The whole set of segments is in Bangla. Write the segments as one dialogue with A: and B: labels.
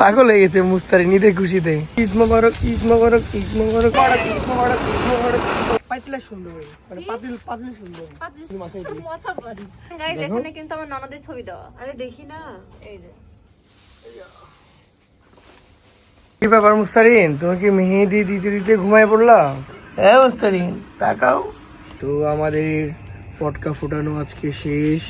A: পাগল হয়ে গেছে মুস্তারি নিতে খুশিতে। ঈদ মোবারক ঈদ মোবারক ঈদ মোবারক। ঈদ মোবারক ঈদ মোবারক পাতলা সুন্দর। মানে পাতিল পাতিল। সুন্দর
B: গাইস এখানে কিন্তু আমার ননদের ছবি দেওয়া।
C: আরে দেখি না।
B: এই যে।
A: কি ব্যাপার মুস্তারিন তুমি কি মেহেদি দিতে দিতে ঘুমায় পড়লা হ্যাঁ মুস্তারিন তাকাও। তো আমাদের পটকা ফুটানো আজকে শেষ।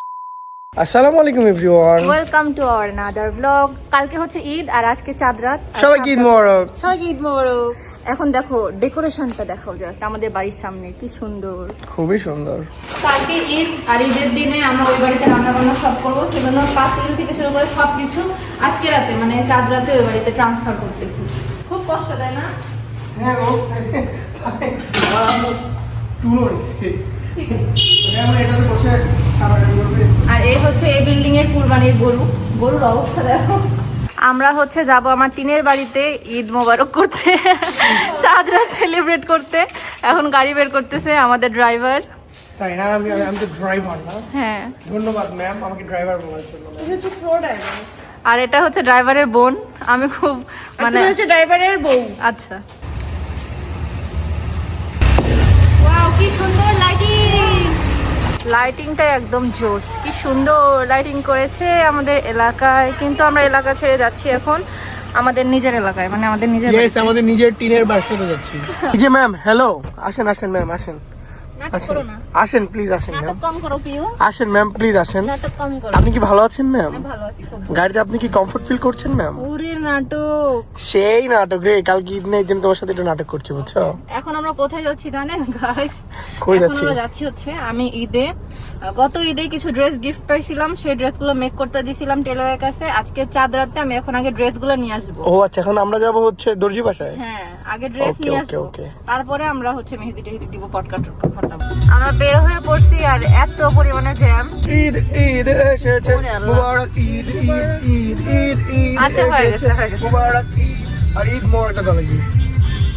A: আসসালামু আলাইকুম everyone
B: welcome to our another blog কালকে হচ্ছে ঈদ আর আজকে চাঁদ রাত
A: সবাইকে ঈদ মোবারক
C: সবাইকে ঈদ মোবারক
B: এখন দেখো ডেকোরেশনটা দেখাও জাস্ট আমাদের বাড়ির সামনে কি সুন্দর
A: খুবই সুন্দর
B: কালকে ঈদ আর ঈদের দিনে আমরা ওই বাড়িতে রান্না বান্না সব করব সেজন্য পাতিল থেকে শুরু করে সব কিছু আজকে রাতে মানে চাঁদ রাতে ওই বাড়িতে ট্রান্সফার করতেছি খুব কষ্ট তাই না
A: হ্যাঁ গো তুলো নিচ্ছে
B: ঠিক আছে
A: আমরা এটাতে বসে
B: আর এই হচ্ছে এই বিল্ডিং এর কুরবানির গরু। গরুর অবস্থা দেখো। আমরা হচ্ছে যাব আমার টিনের বাড়িতে ঈদ মোবারক করতে চাঁদ রাত সেলিব্রেট করতে। এখন গাড়ি বের করতেছে আমাদের ড্রাইভার
A: তাই না? আমি আমি তো ড্রাইভার না।
B: হ্যাঁ।
A: ধন্যবাদ ম্যাম আমাকে ড্রাইভার বলার জন্য।
C: এটা হচ্ছে প্রো ড্রাইভার
B: আর এটা হচ্ছে ড্রাইভারের বোন। আমি খুব মানে
C: মানে হচ্ছে ড্রাইভারের বউ।
B: আচ্ছা। ওয়াও কি সুন্দর লাইটিং লাইটিংটা একদম জোস কি সুন্দর লাইটিং করেছে আমাদের এলাকায়। কিন্তু আমরা এলাকা ছেড়ে যাচ্ছি এখন আমাদের নিজের এলাকায় মানে আমাদের নিজের
A: আমাদের নিজের টিনের বাসাতে যাচ্ছি। জি ম্যাম হ্যালো আসেন আসেন ম্যাম আসেন। আসেন। আসেন প্লিজ আসেন ম্যাম আসেন ম্যাম প্লিজ আসেন। আপনি কি ভালো আছেন ম্যাম গাড়িতে আপনি কি কমফোর্ট ফিল করছেন ম্যাম
B: ওরে নাটক।
A: সেই নাটক রে কালকে ঈদ নেই জন্য তোমার সাথে একটু নাটক করছি বুঝছ?
B: এখন আমরা কোথায় যাচ্ছি জানেন গাইস
A: কই যাচ্ছি?
B: আমরা যাচ্ছি হচ্ছে আমি ঈদে। গত ঈদে কিছু ড্রেস গিফট পাইছিলাম সেই ড্রেসগুলো মেক করতে দিয়েছিলাম টেলারের কাছে। আজকে চাঁদ রাতে আমি এখন আগে ড্রেসগুলো নিয়ে আসব।
A: ও আচ্ছা এখন আমরা যাব হচ্ছে দর্জি বাসায়?
B: হ্যাঁ আগে ড্রেস নিয়ে আসব. তারপরে আমরা হচ্ছে মেহেদি টেহেদি দিব পটকা টটকা ফাটাবো আমরা বের হয়ে পড়ছি আর এত পরিমাণে জ্যাম
A: ঈদ ঈদ এসেছে। মুবারক ঈদ ঈদ ঈদ ঈদ ঈদ
B: আচ্ছা, হয়ে গেছে, হয়ে গেছে।
A: মুবারক ঈদ আর ঈদ লাগবে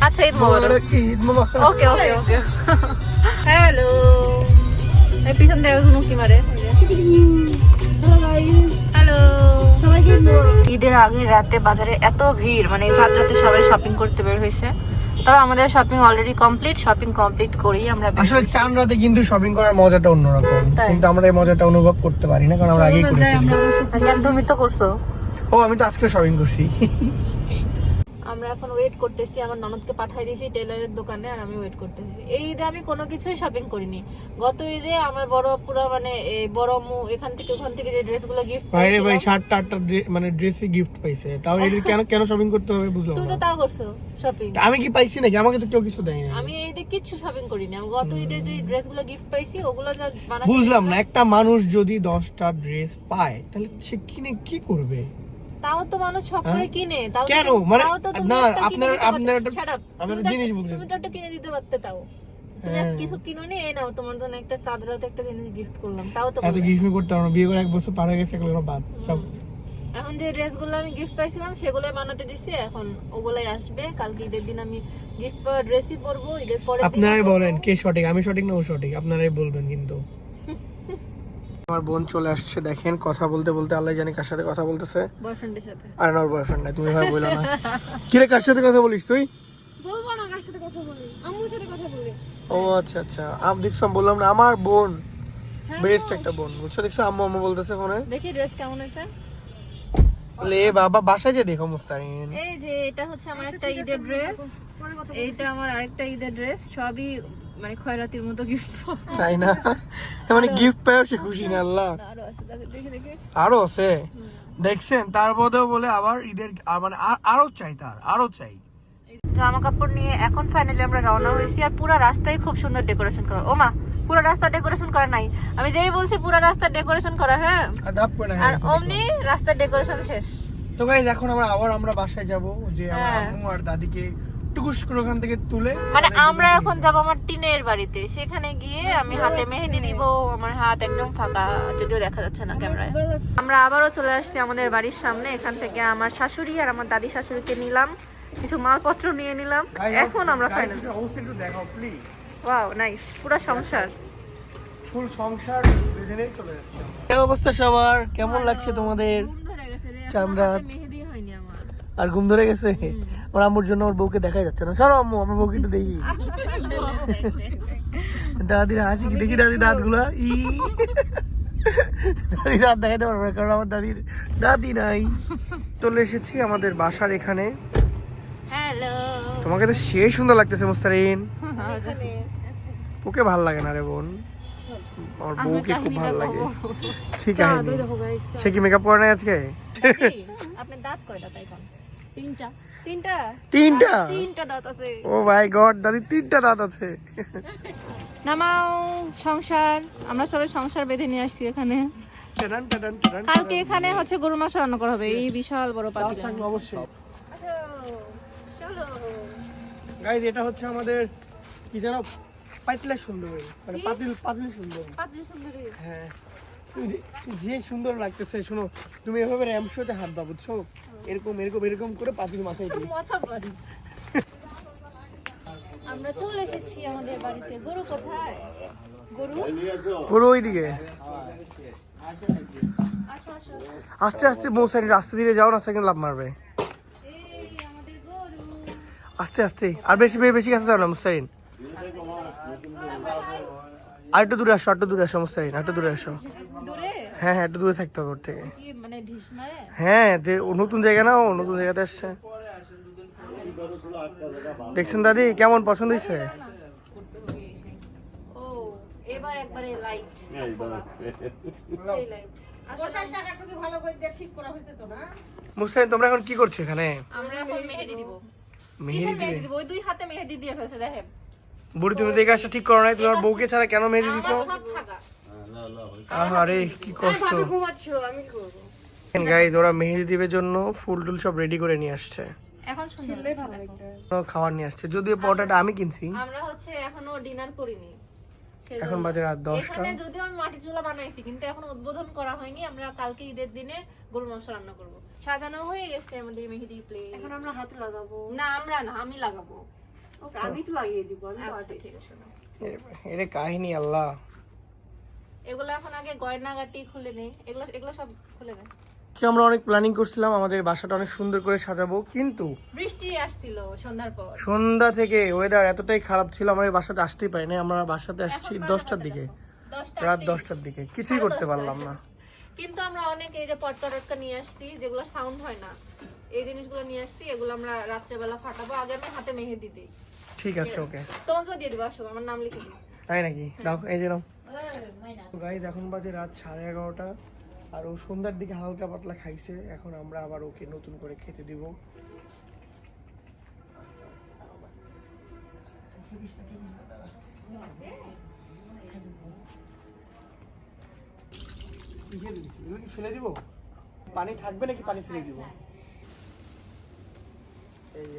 B: আচ্ছা ঈদ মোবারক।
A: ঈদ মুবারক।
B: Okay okay okay. হ্যালো। এই পিছন থেকে কোনো কি মারে?
C: হ্যালো। গাইস
B: হ্যালো
C: সবাইকে
B: ঈদের আগের রাতে বাজারে এত ভিড় মানে চার রাতে সবাই শপিং করতে বের হয়েছে। তবে আমাদের shopping already complete shopping complete করেই আমরা
A: আসলে চান রাতে কিন্তু শপিং করার মজাটা অন্যরকম। কিন্তু আমরা এই মজাটা অনুভব করতে পারি না কারণ আমরা আগেই করে ফেলি।
B: তুমি তো করছ।
A: ও আমি তো আজকে শপিং করছি।
B: আমরা এখন ওয়েট করতেছি আমার ননদকে পাঠাই দিয়েছি টেলারের দোকানে আর আমি ওয়েট করতেছি। এই ঈদে আমি কোনো কিছুই শপিং করিনি। গত ঈদে আমার বড় পুরো মানে এই বড় মু এখান থেকে ওখান থেকে যে ড্রেসগুলো গিফট
A: বাইরে ভাই শার্ট টাটটা মানে ড্রেসই গিফট পাইছে। তাও এদের কেন কেন শপিং করতে হবে বুঝলাম
B: তুমি তো তাও করছ শপিং
A: আমি কি পাইছি নাকি? আমাকে তো কেউ কিছু দেয় না
B: আমি এই ঈদে কিচ্ছু শপিং করিনি। আমি গত ঈদে যে ড্রেসগুলো গিফট পাইছি ওগুলো যা
A: বুঝলাম না একটা মানুষ যদি দশটা ড্রেস পায় তাহলে সে কিনে কি করবে?
B: তাও তো মানুষ করে
A: হ্যাঁ?
B: কিনে তাও
A: কেন? মানে না, আপনার- আপনার জিনিস
B: তুমি তো একটা কিনে দিতে পারতে তাও। তুমি
A: হ্যাঁ।
B: এক কিছু এই নাও তোমার জন্য একটা চাদরাতে একটা জিনিস গিফট করলাম। তাও তো
A: এত গিফট করতে পারব বিয়ে করে এক বছর পার হয়ে গেছে এগুলো বাদ। সব
B: এখন যে ড্রেসগুলো আমি গিফট পাইছিলাম সেগুলোই বানাতে দিছি। এখন ওগুলাই আসবে। কালকে ঈদের দিন আমি গিফট পাওয়া ড্রেসই পরবো ঈদের পরে
A: আপনারাই বলেন কে সঠিক। আমি সঠিক না ও সঠিক? আপনারাই বলবেন কিন্তু। আমার বোন চলে আসছে দেখেন কথা বলতে বলতে আল্লাহ জানি কার সাথে কথা বলতেছে।
B: বয়ফ্রেন্ডের সাথে।
A: আর আমার বয়ফ্রেন্ড নাই তুমি ভাই বলো না। কিরে কার সাথে কথা বলিস তুই?
C: বলব না কার সাথে কথা বলি আম্মুর সাথে কথা বলি।
A: ও আচ্ছা আচ্ছা। আম দেখছ বললাম না আমার বোন। বেস্ট একটা বোন বুঝছ? দেখছ আম্মু আম্মু বলতেছে ফোনে।
B: দেখি ড্রেস কেমন হয়েছে?
A: লে বাবা বাসায় যে দেখো মুস্তারিন।
B: এই যে এটা হচ্ছে আমার একটা ঈদের ড্রেস এইটা আমার আরেকটা ঈদের ড্রেস সবই মানে খয়রাতির মতো গিফট
A: তাই না? মানে গিফট পেয়েও সে খুশি না আল্লাহ।
B: আরও আছে
A: দেখছেন তারপরেও বলে আবার ঈদের মানে আরও চাই তার আরও চাই।
B: জামা কাপড় নিয়ে এখন ফাইনালি আমরা রওনা হয়েছি আর পুরো রাস্তায় খুব সুন্দর ডেকোরেশন করা। ও মা পুরো রাস্তা ডেকোরেশন করা নাই। আমি যেই বলছি পুরো রাস্তা ডেকোরেশন করা হ্যাঁ? আর অমনি রাস্তার ডেকোরেশন শেষ।
A: তো গাইজ এখন আমরা আবার আমরা বাসায় যাব যে আমার
B: হ্যাঁ।
A: আম্মু আর দাদিকে টুকুস করে ওখান থেকে তুলে
B: মানে আমরা এখন যাব আমার টিনের বাড়িতে। সেখানে গিয়ে আমি হাতে মেহেদি দিব আমার হাত একদম ফাঁকা যদিও দেখা যাচ্ছে না ক্যামেরায়। আমরা আবারও চলে আসছি আমাদের বাড়ির সামনে এখান থেকে আমার শাশুড়ি আর আমার দাদি শাশুড়িকে নিলাম কিছু মালপত্র নিয়ে নিলাম এখন আমরা ফাইনাল
A: অবস্থা একটু দেখাও প্লিজ
B: ওয়াও নাইস পুরো সংসার।
A: ফুল সংসার চলে যাচ্ছে অবস্থা সবার কেমন লাগছে তোমাদের?
B: বন্ধু
A: আর ঘুম ধরে গেছে? আমার আম্মুর জন্য আমার বউকে দেখাই যাচ্ছে না। সরো আম্মু আমার বউকে একটু দেখি। দাদির হাসি কি? দেখি দাদির দাঁতগুলা ই। দাদির দাঁত দেখাতে পারব না কারণ আমার দাদির দাদি নাই। চলে এসেছি আমাদের বাসার এখানে। তোমাকে তো সে সুন্দর লাগতেছে মুস্তারিন। ওকে ভালো লাগে না রে বোন। আমার বউকে খুব ভালো লাগে। ঠিক আছে। সে কি মেকআপ করে নাই আজকে?
B: আপনার দাঁত কয়টা তাই
C: তিনটা।
B: তিনটা?
A: তিনটা?
B: তিনটা দাঁত আছে।
A: ও ভাই গড দাদির তিনটা দাঁত আছে।
B: নামাও সংসার। আমরা সবাই সংসার বেঁধে নিয়ে আসছি এখানে। কালকে এখানে হচ্ছে গরু মাংস রান্না করা হবে। এই বিশাল বড় পাতিল
A: অবশ্যই। গাইজ এটা হচ্ছে আমাদের কি জানো পাতিলা সুন্দর। মানে পাতিল পাতিল সুন্দর।
B: পাতিল সুন্দরী।
A: হ্যাঁ। যে- যে সুন্দর লাগতেছে শোনো তুমি এভাবে র্যাম শোতে হাত দাও বুঝছ? এরকম এরকম এরকম করে পাখির মাথায় দিই
B: মাথা বাড়ি। আমরা চলে এসেছি আমাদের বাড়িতে। গরু কোথায়? গরু?
A: গরু ওইদিকে।
B: আসো আসো
A: আস্তে আস্তে মৌসারি রাস্তা দিয়ে যাও না সেকেন্ড লাভ মারবে।
B: এই আমাদের গরু
A: আস্তে আস্তে। আর বেশি বেশি বেশি কাছে যাও না মুস্তারিন আর একটু দূরে আসো একটু দূরে আসো মুস্তারিন আর একটু দূরে আসো। হ্যাঁ হ্যাঁ একটু দূরে থাকতে হবে ওর থেকে। হ্যাঁ দে- ও নতুন জায়গা না ও নতুন জায়গাতে আসছে। দেখছেন দাদি কেমন পছন্দ হয়েছে?
B: ও এবার একবারে লাইট সেই লাইট
A: মুস্তাহিন তোমরা এখন কি করছ এখানে?
B: আমরা এখন মেহেদি দিব।
A: মেহেদি
B: কিসের
A: দিবে
B: মেহেদি দিব? ওই দুই হাতে মেহেদি দিয়ে ফেলছে দেখেন।
A: বুড়ি তুমি দেখে আসা ঠিক করো নাই তোমার বউকে ছাড়া কেন মেহেদি দিছো? কি কষ্ট।
C: ঘুমাচ্ছো আমি করব
A: গাইজ ওরা মেহেদি দিবে জন্য ফুল টুল সব রেডি করে নিয়ে আসছে।
B: এখন
A: খাবার নিয়ে আসছে। যদিও পটাটা আমি কিনছি।
B: আমরা হচ্ছে এখনও ডিনার করিনি
A: এখন বাজে রাত দশটা।
B: যদিও আমি মাটির চুলা বানাইছি কিন্তু এখন উদ্বোধন করা হয়নি। আমরা কালকে ঈদের দিনে গরুর মাংস রান্না করব। সাজানো হয়ে গেছে আমাদের মেহেদির প্লেট
C: এখন আমরা হাতে লাগাবো।
B: না আমরা না আমি লাগাবো।
C: আমি তো লাগিয়ে দিব আমি
B: আচ্ছা।
A: এরে কাহিনী আল্লাহ।
B: এগুলো এখন আগে গয়নাগাটি খুলে নেই এগুলো এগুলো সব খুলে নেই
A: কি আমরা অনেক প্ল্যানিং করছিলাম আমাদের বাসাটা অনেক সুন্দর করে সাজাবো কিন্তু
B: বৃষ্টি আসছিল সন্ধ্যার পর।
A: সন্ধ্যা থেকে ওয়েদার এতটাই খারাপ ছিল আমরা এই বাসাতে আসতেই পারি না আমরা বাসাতে আসছি দশটার দিকে রাত দশটার দিকে কিছুই করতে পারলাম না।
B: কিন্তু আমরা অনেক এই যে পটকা টটকা নিয়ে আসছি যেগুলো সাউন্ড হয় না এই জিনিসগুলো নিয়ে আসছি এগুলো আমরা রাত্রেবেলা ফাটাবো আগে আমি হাতে মেহেদি দিই।
A: ঠিক আছে ওকে।
B: তোমাকেও দিয়ে দিবো আসো আমার নাম লিখে দিই।
A: তাই নাকি? দাও এই যে নাও। গাইজ এখন বাজে রাত সাড়ে এগারোটা। আর ও সন্ধ্যার দিকে হালকা পাতলা খাইছে এখন আমরা আবার ওকে নতুন করে খেতে দিব। কি ফেলে দিব? পানি থাকবে নাকি পানি ফেলে দিব? এই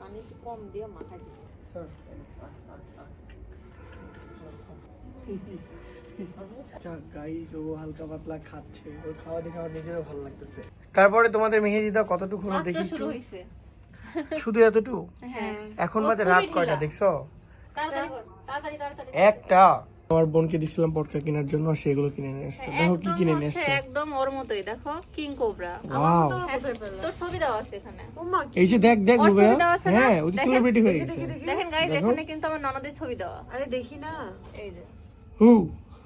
B: পানি একটু কম দিয়ে
A: স্যার গাইস ও হালকা পাতলা খাচ্ছে। ওর খাওয়া দেখে আমার নিজেরও ভালো লাগতেছে। তারপরে তোমাদের মেহেদিদা কতটুকু হলো দেখি
B: শুরু।
A: শুধু এতটুকু?
B: হ্যাঁ।
A: এখন বাজে রাত কয়টা দেখছ? একটা। আমার বোনকে দিছিলাম পটকা কেনার জন্য আর সেগুলো কিনে নিয়ে দেখো কি কিনে নিয়ে
B: একদম ওর মতোই দেখো কিং কোবরা
A: ওয়াও
B: তোর ছবি দেওয়া আছে এখানে।
A: এই যে দেখ দেখ? হ্যাঁ ও
B: দেখেন,
A: সেলিব্রিটি হয়ে গেছে।
B: দেখেন
A: দেখো।
B: এখানে কিন্তু আমার ননদের ছবি দেওয়া।
C: আরে দেখি না।
B: এই যে।
A: হু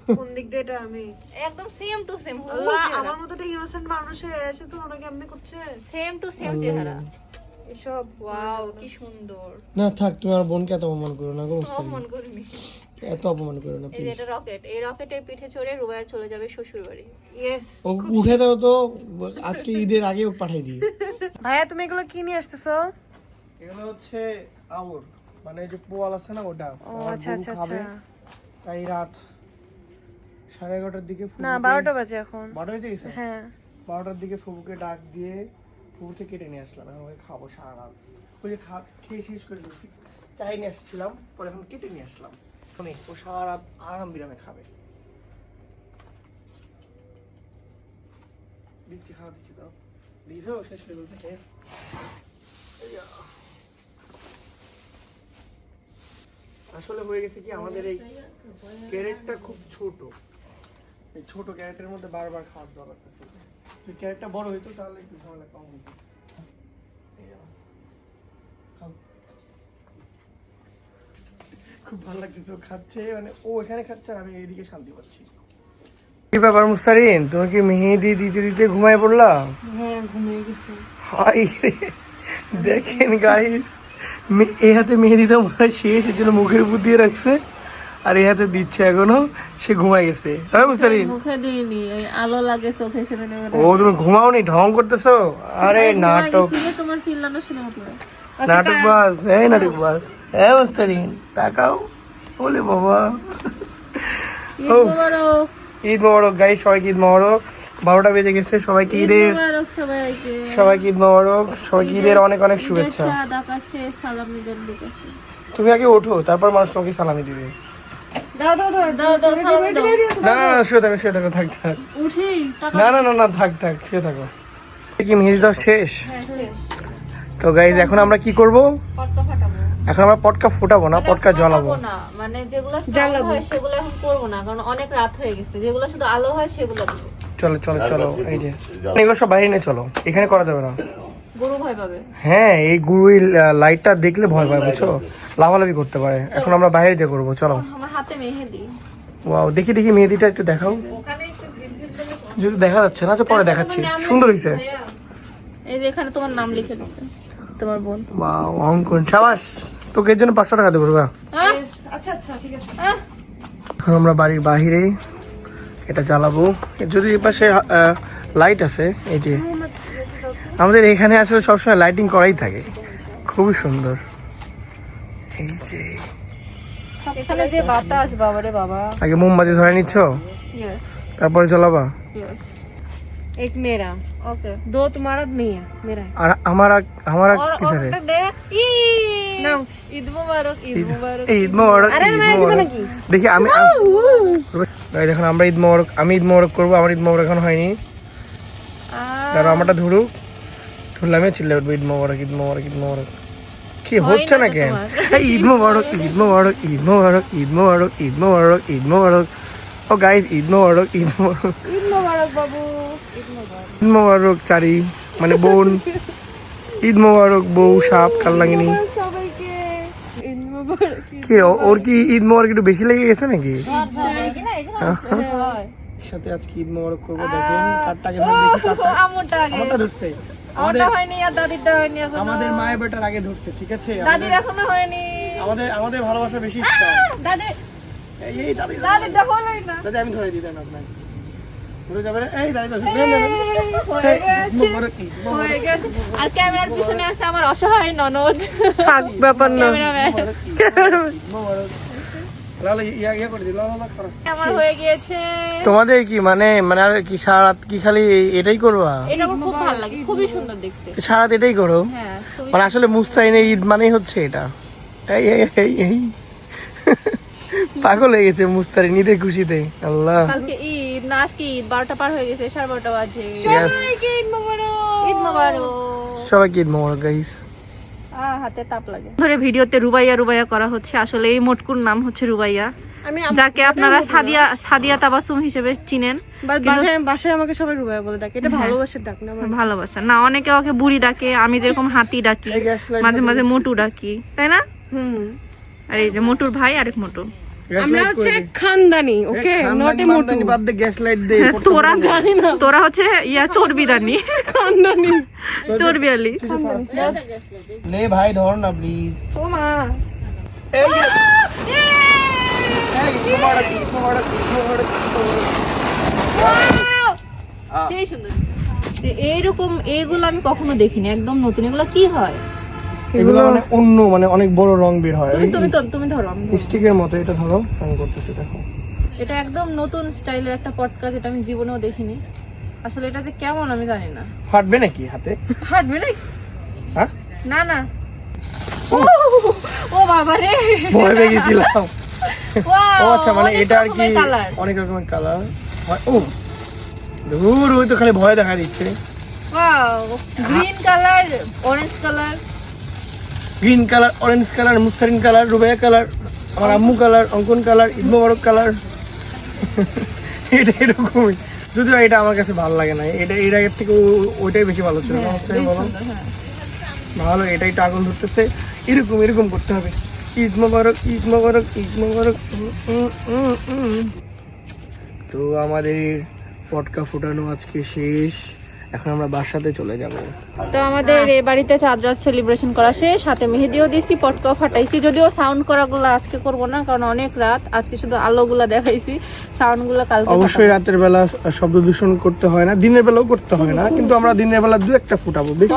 C: কোন দিক দিয়ে এটা আমি?
B: একদম সেম টু সেম
C: আল্লাহ আমার মতো একটা ইনোসেন্ট মানুষ হয়ে আছে তো ওনাকে এমনি করছে?
B: সেম টু সেম চেহারা।
C: এসব
B: ওয়াও কি সুন্দর।
A: না থাক তুমি আমার বোনকে এত অপমান করো না গো
B: মন করিনি।
A: এত অপমান করো না প্লিজ
B: এটা রকেট এই রকেটের পিঠে চড়ে রুবাইয়ের চলে যাবে শ্বশুর বাড়ি
C: ইয়েস
A: ও উঠে দাও তো আজকে ঈদের আগে ও পাঠাই দিই।
C: ভাইয়া তুমি এগুলো কি নিয়ে আসতেছো?
A: এগুলো হচ্ছে আউর মানে যে পোয়াল আছে না ওটা।
C: ও আচ্ছা আচ্ছা আচ্ছা।
A: তাই রাত সাড়ে এগারোটার দিকে
C: না বারোটা বাজে এখন।
A: বারোটা বেজে গেছে?
C: হ্যাঁ।
A: বারোটার দিকে ফুবুকে ডাক দিয়ে ফুবু থেকে কেটে নিয়ে আসলাম। এখন ওকে খাব সারা রাত। ওই যে খা খেয়ে শেষ করে দিচ্ছি চাই নিয়ে আসছিলাম পরে এখন কেটে নিয়ে আসলাম। শুনি ও সারা রাত আরাম বিরামে খাবে। দিচ্ছি খাওয়া দিচ্ছি দাও। দিয়েছ শেষ করে বলছে খেয়ে আসলে হয়ে গেছে কি আমাদের এই ক্যারেটটা খুব ছোট। এই ছোট ক্যারেক্টারের মধ্যে বারবার খাওয়ার দেওয়া লাগতেছে যদি ক্যারেক্টার বড় হইতো তাহলে একটু ঝামেলা কম হতো। খুব ভালো লাগতেছে ও খাচ্ছে মানে ও এখানে খাচ্ছে আর আমি এইদিকে শান্তি পাচ্ছি। কি ব্যাপার মুস্তারিন? তুমি কি মেহেদি দিতে দিতে ঘুমায় পড়লা?
C: হ্যাঁ ঘুমিয়ে গেছি।
A: হাই দেখেন গাইস এই হাতে মেহেদি তো মনে হয় শেষ এর জন্য মুখের উপর দিয়ে রাখছে। আর এই হাতে দিচ্ছে এখনও সে ঘুমাই গেছে। হ্যাঁ মুস্তারিন
B: মুখে দিইনি এই আলো লাগে চোখে সেখানে
A: ও তুমি ঘুমাওনি ঢং করতেছো? আরে নাটক।
B: তোমার চিল্লানো শুনে উঠল
A: নাটক বাস এই নাটক বাস। হ্যাঁ মুস্তারিন তাকাও। বলে বাবা। ও। ঈদ মোবারক গাই সবাইকে ঈদ মোবারক। বারোটা বেজে গেছে সবাইকে
B: ঈদ
A: ঈদের
B: সবাইকে।
A: ঈদ মোবারক সবাইকে ঈদের অনেক অনেক শুভেচ্ছা। তুমি আগে ওঠো তারপর মানুষ তোমাকে সালামি দিবে।
C: দাও দাও দাও
B: দাও দাও সালামি দাও।
A: না না না, শুয়ে থাকো শুয়ে থাকো থাক থাক। না না না না থাক থাক শুয়ে থাকো। কি দাও শেষ?
B: হ্যাঁ,
A: তো গাইজ এখন আমরা কি করব? এখন আমরা পটকা ফুটাবো না পটকা জ্বালাবো।
B: না মানে যেগুলো জ্বালাবো। সেগুলো এখন করব না কারণ অনেক রাত হয়ে গেছে। যেগুলো শুধু আলো হয় সেগুলো
A: চলো চলো চলো এই যে। এগুলো সব বাইরে নিয়ে চলো এখানে করা যাবে না।
B: গরু ভয় পাবে।
A: হ্যাঁ এই গুরুই লাইটটা দেখলে ভয় পায় বুঝছ? লাভালাভি করতে পারে। এখন আমরা বাইরে যে করব চলো।
B: আমার হাতে মেহেদি।
A: ওয়াও দেখি দেখি মেহেদিটা একটু দেখাও। যদি দেখা যাচ্ছে না আচ্ছা পরে দেখাচ্ছি। সুন্দর হয়েছে
B: এই যে এখানে তোমার নাম লিখে দিচ্ছে তোমার বোন।
A: ওয়াও অঙ্কন সাবাস তোকে এর জন্য পাঁচশো টাকা দেবো
C: আচ্ছা আচ্ছা ঠিক আছে।
A: এখন আমরা বাড়ির বাহিরে এটা জ্বালাবো। যদি পাশে লাইট আছে এই যে। আমাদের এখানে আসলে সবসময় লাইটিং করাই থাকে। খুবই সুন্দর। এই যে
B: এখানে যে বাতাস বাবারে বাবা
A: আগে মোমবাতি ধরে নিচ্ছ
B: ইয়েস
A: তারপরে জ্বালাবা
B: ইয়েস
C: एक मेरा
B: ওকে
C: दो तुम्हारा मेरा मेरा है
A: আর আমার আগ- আমার আগ
B: और
A: কি থাকে
B: ওটা দেখ ই ঈদ মুবারক ঈদ মুবারক
A: এই ঈদ মোবারক ঈদ মোবারক দেখি আমি ভাই দেখুন আমরা ঈদ মোবারক আমি ঈদ মোবারক করবো আমার ঈদ মোবারক এখন হয়নি তারপর আমারটা ধরুক ধরলে আমি চিল্লে উঠবো ঈদ মোবারক ঈদ মোবারক ঈদ মোবারক কি হচ্ছে না কেন? এই ঈদ মোবারক ঈদ মোবারক ঈদ মোবারক ঈদ মোবারক ঈদ মোবারক ঈদ মোবারক ও গাইস ঈদ মোবারক ঈদ মোবারক
B: ঈদ মুবারক বাবু ঈদ মুবারক
A: ঈদ মোবারক চারি মানে বোন। ঈদ মোবারক বউ সাপ কাল্লাঙ্গিনী কি ওর কি ঈদ মোবারক একটু বেশি লেগে গেছে নাকি? সাথে আজকে ঈদ মোবারক করব দেখেন কারটা আগে। ধরছে।
B: আমারটা হয়নি আর দাদিরটা হয়নি এখনও।
A: আমাদের মায়ের বেটার আগে ধরছে ঠিক আছে?
B: দাদির এখনও হয়নি।
A: আমাদের আমাদের ভালোবাসা বেশি
B: দাদি
A: এই দাদি
B: দাদিরটা হলোই না।
A: দাদি আমি ধরে দিই দেন আপনাকে। যাবে এই দাদি
B: হয়ে গেছে। আর ক্যামেরার পিছনে আছে আমার অসহায় ননদ।
A: থাক ব্যাপার না। তোমাদের কি মানে মানে আর কি সারা রাত কি খালি এটাই করবা?
B: এটা আমার খুব ভালো লাগে খুবই সুন্দর দেখতে।
A: সারা রাত এটাই করো?
B: হ্যাঁ
A: মানে আসলে মুস্তাইনের ঈদ মানেই হচ্ছে এটা। এই এই এই এই। পাগল হয়ে গেছে মুস্তারিন ঈদের খুশিতে। আল্লাহ।
B: কালকে ঈদ না আজকে ঈদ বারোটা পার হয়ে গেছে সাড়ে বারোটা বাজে।
A: Yes.
B: ঈদ মোবারক। ঈদ মোবারক
A: সবাইকে ঈদ মোবারক গাইস
B: হাতে তাপ লাগে। ধরে ভিডিওতে রুবাইয়া রুবাইয়া করা হচ্ছে। আসলে এই মোটকুর নাম হচ্ছে রুবাইয়া। যাকে আপনারা সাদিয়া সাদিয়া তাবাসুম হিসেবে চিনেন।
C: বাসায় বাসায় আমাকে সবাই রুবাই বলে ডাকে। এটা ভালোবাসার ডাক না
B: ভালোবাসা। না অনেকে ওকে বুড়ি ডাকে আমি যেরকম হাতি ডাকি মাঝে মাঝে মোটু ডাকি। তাই না?
C: হুম।
B: আর এই যে মোটুর ভাই আরেক মোটু।
C: আমরা হচ্ছে খানদানি ওকে নট এ মোটু
A: বাদ দে গ্যাস লাইট দে
B: তোরা জানি না। তোরা হচ্ছে ইয়া চর্বিদানি।
C: খানদানি।
A: ভাই ধর না প্লিজ
C: ও মা।
B: সেই এইরকম এইগুলো আমি কখনো দেখিনি একদম নতুন। এগুলো কি হয়?
A: এগুলো মানে অন্য মানে অনেক বড় রং বের হয়।
B: তুমি তুমি তুমি ধরো।
A: স্টিকের মতো এটা ধরো আমি করতেছি দেখো।
B: এটা একদম নতুন স্টাইলের একটা পটকা যেটা আমি জীবনেও দেখিনি। আসলে এটা যে কেমন আমি জানি না।
A: ফাটবে নাকি হাতে?
B: হাঁটবে না
A: হ্যাঁ?
B: না না। ও! বাবা রে!
A: ভয় পেয়ে গেছিলাম। ও আচ্ছা মানে এটা আর কি অনেক রকমের কালার ও! দূর ওই তো খালি ভয় দেখা দিচ্ছে।
B: Wow green colour orange colour
A: green colour orange colour Mustarin colour Rubaiya colour আমার আম্মু কালার অঙ্কন কালার ঈদ মোবারক কালার। এটা এরকমই। যদিও এটা আমার কাছে ভালো লাগে না। এটা এর আগের থেকে ওইটাই বেশি ভালো ছিল। হচ্ছে বলো। ভালো এটাই টাগল ধরতেছে। এরকম এরকম করতে হবে। ঈদ মোবারক ঈদ মোবারক ঈদ মোবারক। তো আমাদের পটকা ফুটানো আজকে শেষ। এখন আমরা বাসাতে চলে যাব।
B: তো আমাদের এই বাড়িতে চাঁদ রাত সেলিব্রেশন করা শেষ হাতে মেহেদিও দিছি পটকাও ফাটাইছি যদিও সাউন্ড করাগুলো আজকে করব না কারণ অনেক রাত আজকে শুধু আলোগুলো দেখাইছি সাউন্ডগুলো কালকে
A: অবশ্যই রাতের বেলা শব্দ দূষণ করতে হয় না দিনের বেলাও করতে হয় না কিন্তু আমরা দিনের বেলা দু একটা ফুটাবো বেশি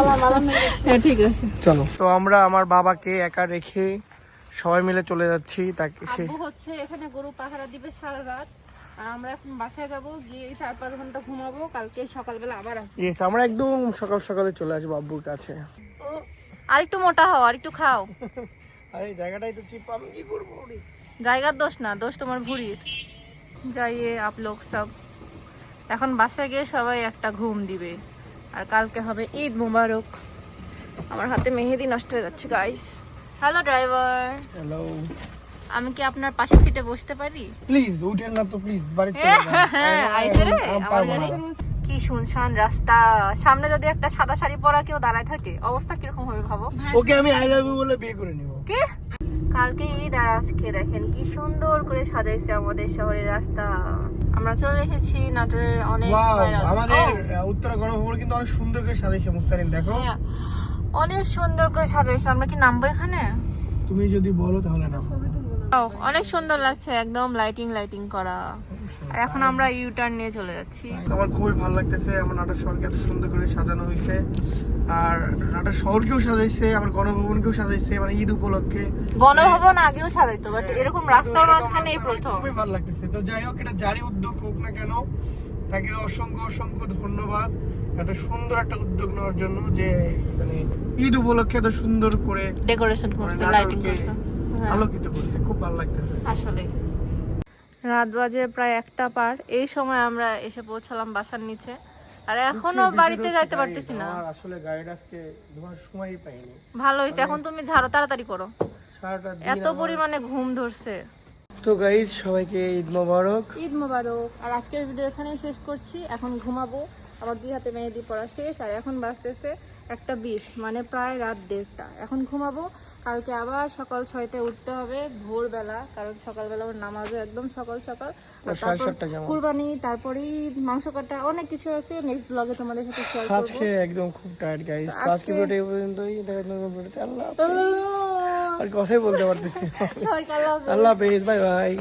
B: হ্যাঁ ঠিক আছে।
A: চলো। তো আমরা আমার বাবাকে একা রেখে সবাই মিলে চলে যাচ্ছি তাকে
B: হচ্ছে এখানে গরু পাহারা দিবে সারা রাত। আর আমরা এখন বাসায় যাব গিয়ে চার পাঁচ ঘণ্টা ঘুমাবো কালকে সকালবেলা আবার আসব।
A: ইয়েস আমরা একদম সকাল সকালে চলে আসব আব্বুর কাছে।
B: আর একটু মোটা হও আর একটু খাও।
A: আরে জায়গাটাই তো চিপ আমি কি করব
B: জায়গার দোষ না দোষ তোমার ভুঁড়ির। যাইয়ে আপ লোক সব। এখন বাসায় গিয়ে সবাই একটা ঘুম দিবে। আর কালকে হবে ঈদ মুবারক। আমার হাতে মেহেদি নষ্ট হয়ে যাচ্ছে গাইস হ্যালো ড্রাইভার
A: হ্যালো
B: আমি কি আপনার পাশের সিটে বসতে পারি?
A: প্লিজ উঠেন না তো প্লিজ বাড়ি চলে যান।
B: হ্যাঁ, আইছে রে, আমার গাড়ি। কি শুনশান রাস্তা। সামনে যদি একটা সাদা শাড়ি পরা কেউ দাঁড়ায় থাকে অবস্থা কীরকম হবে ভাবো?
A: ওকে আমি আই লাভ ইউ বলে বিয়ে করে নিব।
B: কি? কালকে ঈদ আর আজকে দেখেন কি সুন্দর করে সাজাইছে আমাদের শহরের রাস্তা। আমরা চলে এসেছি নাটোরের অনেক
A: আমাদের আহ, উত্তরা গণভবন কিন্তু অনেক সুন্দর করে সাজাইছে মুস্তারিন দেখো।
B: হ্যাঁ, অনেক সুন্দর করে সাজাইছে। আমরা কি নামবো এখানে?
A: তুমি যদি বলো তাহলে না
B: অনেক সুন্দর লাগছে একদম লাইটিং লাইটিং করা। আর এখন আমরা নিয়ে চলে যাচ্ছি।
A: আমার খুবই ভালো লাগতেছে আমার শহরকে এত সুন্দর করে সাজানো হয়েছে। আর শহরকেও সাজাইছে আমার গণভবনকেও সাজাইছে মানে ঈদ উপলক্ষে।
B: গণভবন আগেও সাজাইতো বাট এরকম রাস্তার মাঝখানে এই প্রথম।
A: খুবই ভালো লাগতেছে। তো যাই হোক এটা জারি উদ্যোগ হোক না কেন তাকে অসংখ্য অসংখ্য ধন্যবাদ। এত সুন্দর একটা উদ্যোগ নেওয়ার জন্য যে মানে ঈদ উপলক্ষে এত সুন্দর করে
B: ডেকোরেশন
A: মানে
B: করছে লাইটিং করছে। হ্যাঁ।
A: আলোকিত করছে খুব ভালো লাগতেছে।
B: আসলে। রাত বাজে প্রায় একটা পার। এই সময় আমরা এসে পৌঁছালাম বাসার নিচে। আর এখনও বাড়িতে যাইতে পারতেছি না।
A: আসলে গাড়িটা আজকে ধোয়ার সময়ই পাইনি।
B: ভালো হয়েছে এখন তুমি ঝাড়ো তাড়াতাড়ি করো। এত পরিমাণে ঘুম ধরছে।
A: তো গাইজ সবাইকে ঈদ মোবারক।
B: ঈদ মোবারক। আর আজকের ভিডিও এখানেই শেষ করছি। এখন ঘুমাবো। আমার দুই হাতে মেহেদি পড়া শেষ আর এখন বাজতেছে একটা বিশ মানে প্রায় রাত দেড়টা। এখন ঘুমাবো কালকে আবার সকাল ছয়টায় উঠতে হবে ভোরবেলা কারণ সকালবেলা ওর নামাজও একদম সকাল সকাল। কুরবানি তারপরেই মাংস কাটা অনেক কিছু আছে নেক্সট ব্লগে তোমাদের সাথে শেয়ার করব।
A: আজকে একদম খুব টায়ার্ড গাইজ তো আজকে ভিডিও এই পর্যন্তই। দেখা যাবে আল্লাহ
B: আল্লাহ।
A: আর কথাই বলতে পারতেছি
B: সবাইকে আল্লাহ
A: আল্লাহ হাফেজ বাই বাই